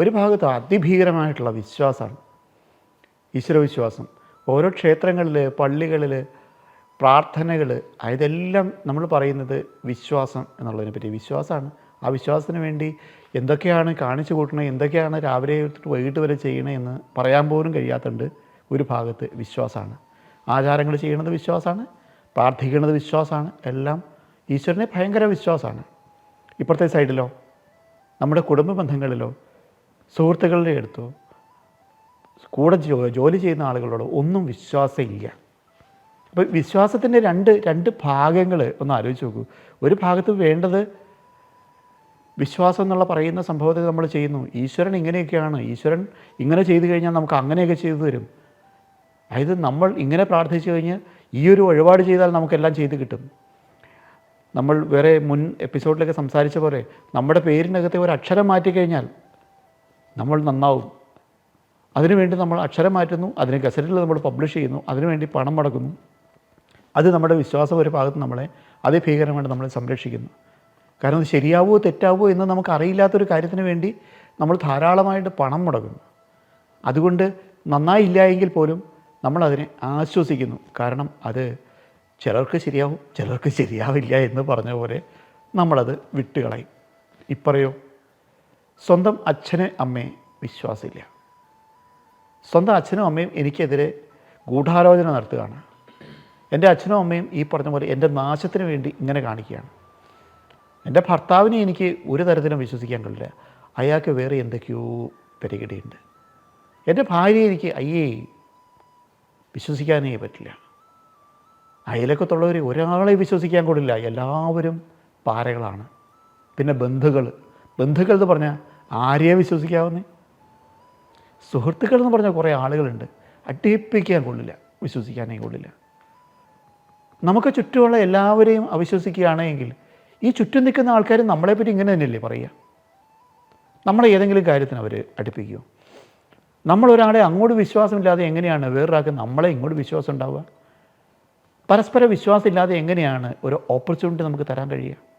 ഒരു ഭാഗത്ത് അതിഭീകരമായിട്ടുള്ള വിശ്വാസമാണ്. ഈശ്വരവിശ്വാസം ഓരോ ക്ഷേത്രങ്ങളിൽ പള്ളികളിൽ പ്രാർത്ഥനകൾ ഇതെല്ലാം നമ്മൾ പറയുന്നത് വിശ്വാസം എന്നുള്ളതിനെ പറ്റി. വിശ്വാസമാണ്. ആ വിശ്വാസത്തിന് വേണ്ടി എന്തൊക്കെയാണ് കാണിച്ചു കൂട്ടണത് എന്തൊക്കെയാണ് രാവിലെ വൈകിട്ട് വരെ ചെയ്യണേ എന്ന് പറയാൻ പോലും കഴിയാത്തുണ്ട് ഒരു ഭാഗത്ത് വിശ്വാസമാണ്. ആചാരങ്ങൾ ചെയ്യണത് വിശ്വാസമാണ്. പ്രാർത്ഥിക്കുന്നത് വിശ്വാസമാണ്. എല്ലാം ഈശ്വരനെ ഭയങ്കര വിശ്വാസമാണ്. ഇപ്പുറത്തെ സൈഡിലോ നമ്മുടെ കുടുംബ ബന്ധങ്ങളിലോ സുഹൃത്തുക്കളുടെ അടുത്തോ കൂടെ ജോലി ചെയ്യുന്ന ആളുകളോടോ ഒന്നും വിശ്വാസമില്ല. അപ്പോൾ വിശ്വാസത്തിന്റെ രണ്ട് രണ്ട് ഭാഗങ്ങൾ ഒന്ന് ആലോചിച്ച് നോക്കൂ. ഒരു ഭാഗത്ത് വേണ്ടത് വിശ്വാസം എന്നുള്ള പറയുന്ന സംഭവത്തെ നമ്മൾ ചെയ്യുന്നു. ഈശ്വരൻ ഇങ്ങനെയൊക്കെയാണ്. ഈശ്വരൻ ഇങ്ങനെ ചെയ്തു കഴിഞ്ഞാൽ നമുക്ക് അങ്ങനെയൊക്കെ ചെയ്തു തരും. അതായത് നമ്മൾ ഇങ്ങനെ പ്രാർത്ഥിച്ചു കഴിഞ്ഞ് ഈ ഒരു വഴിപാട് ചെയ്താൽ നമുക്കെല്ലാം ചെയ്ത് കിട്ടും. നമ്മൾ വേറെ മുൻ എപ്പിസോഡിലൊക്കെ സംസാരിച്ച പോലെ നമ്മുടെ പേരിനകത്തെ ഒരു അക്ഷരം മാറ്റിക്കഴിഞ്ഞാൽ നമ്മൾ നന്നാവും. അതിനുവേണ്ടി നമ്മൾ അക്ഷരം മാറ്റുന്നു അതിന് ഗസറ്റിൽ നമ്മൾ പബ്ലിഷ് ചെയ്യുന്നു അതിനുവേണ്ടി പണം മുടക്കുന്നു. അത് നമ്മുടെ വിശ്വാസം ഒരു ഭാഗത്ത് നമ്മളെ അതിഭീകരമായിട്ട് നമ്മളെ സംരക്ഷിക്കുന്നു. കാരണം അത് ശരിയാവോ തെറ്റാവോ എന്ന് നമുക്ക് അറിയില്ലാത്തൊരു കാര്യത്തിന് വേണ്ടി നമ്മൾ ധാരാളമായിട്ട് പണം മുടക്കുന്നു. അതുകൊണ്ട് നന്നായില്ല എങ്കിൽ പോലും നമ്മളതിനെ ആശ്വസിക്കുന്നു. കാരണം അത് ചിലർക്ക് ശരിയാവും ചിലർക്ക് ശരിയാവില്ല എന്ന് പറഞ്ഞ പോലെ നമ്മളത് വിട്ടുകളയും. ഇപ്പറയോ? സ്വന്തം അച്ഛനെ അമ്മയെ വിശ്വാസമില്ല. സ്വന്തം അച്ഛനും അമ്മയും എനിക്കെതിരെ ഗൂഢാലോചന നടത്തുകയാണ്. എന്റെ അച്ഛനും അമ്മയും ഈ പറഞ്ഞ പോലെ എന്റെ നാശത്തിന് വേണ്ടി ഇങ്ങനെ കാണിക്കുകയാണ്. എന്റെ ഭർത്താവിനെ എനിക്ക് ഒരു തരത്തിലും വിശ്വസിക്കാൻ കഴിയില്ല. അയാൾക്ക് വേറെ എന്തൊക്കെയോ പരിഗടിയുണ്ട് എന്റെ ഭാര്യയെ എനിക്ക് അയ്യേ വിശ്വസിക്കാനേ പറ്റില്ല. അയലക്കത്തുള്ളവർ ഒരാളെ വിശ്വസിക്കാൻ കൊള്ളില്ല. എല്ലാവരും പാരകളാണ്. പിന്നെ ബന്ധുക്കൾ. ബന്ധുക്കൾ എന്ന് പറഞ്ഞാൽ ആരെയെ വിശ്വസിക്കാവുന്നേ? സുഹൃത്തുക്കൾ എന്ന് പറഞ്ഞാൽ കുറേ ആളുകളുണ്ട്. അട്ടിപ്പിക്കാൻ കൊള്ളില്ല. വിശ്വസിക്കാനേ കൊള്ളില്ല. നമുക്ക് ചുറ്റുമുള്ള എല്ലാവരെയും അവിശ്വസിക്കുകയാണെങ്കിൽ ഈ ചുറ്റും നിൽക്കുന്ന ആൾക്കാർ നമ്മളെപ്പറ്റി ഇങ്ങനെ തന്നെയല്ലേ പറയുക? നമ്മളെ ഏതെങ്കിലും കാര്യത്തിന് അവർ അടുപ്പിക്കുമോ നമ്മളൊരാളെ അങ്ങോട്ട് വിശ്വാസമില്ലാതെ എങ്ങനെയാണ് വേറൊരാൾക്ക് നമ്മളെ ഇങ്ങോട്ട് വിശ്വാസം ഉണ്ടാവുക? പരസ്പര വിശ്വാസമില്ലാതെ എങ്ങനെയാണ് ഒരു ഓപ്പർച്യൂണിറ്റി നമുക്ക് തരാൻ കഴിയുക?